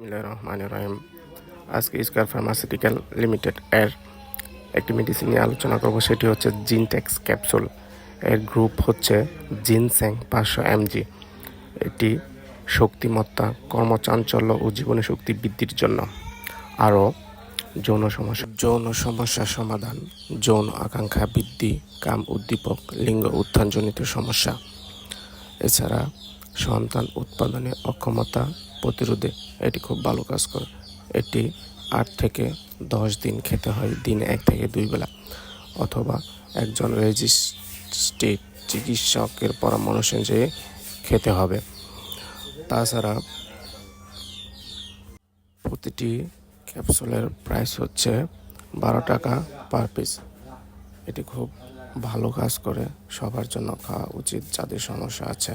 রহিম। আজকে square pharmaceutical limited এর একটি মেডিসিন নিয়ে আলোচনা করব, সেটি হচ্ছে জিনটেক্স ক্যাপসুল এর গ্রুপ হচ্ছে জিনস্যাং পাঁচশো এমজি এটি শক্তিমত্তা, কর্মচাঞ্চল্য ও জীবনী শক্তি বৃদ্ধির জন্য। আরও যৌন সমস্যা, যৌন সমস্যার সমাধান, যৌন আকাঙ্ক্ষা বৃদ্ধি, কাম উদ্দীপক, লিঙ্গ উত্থানজনিত সমস্যা। এছাড়া সন্তান উৎপাদনে অক্ষমতা প্রতিরোধে এটি খুব ভালো কাজ করে। এটি আট থেকে দশ দিন খেতে হয়, দিনে এক থেকে দুই বেলা। অথবা একজন রেজিস্ট্রেড চিকিৎসকের পরামর্শ অনুযায়ী খেতে হবে। তাছাড়া প্রতিটি ক্যাপসুলের প্রাইস হচ্ছে বারো টাকা পার পিস। এটি খুব ভালো কাজ করে, সবার জন্য খাওয়া উচিত যাদের সমস্যা আছে।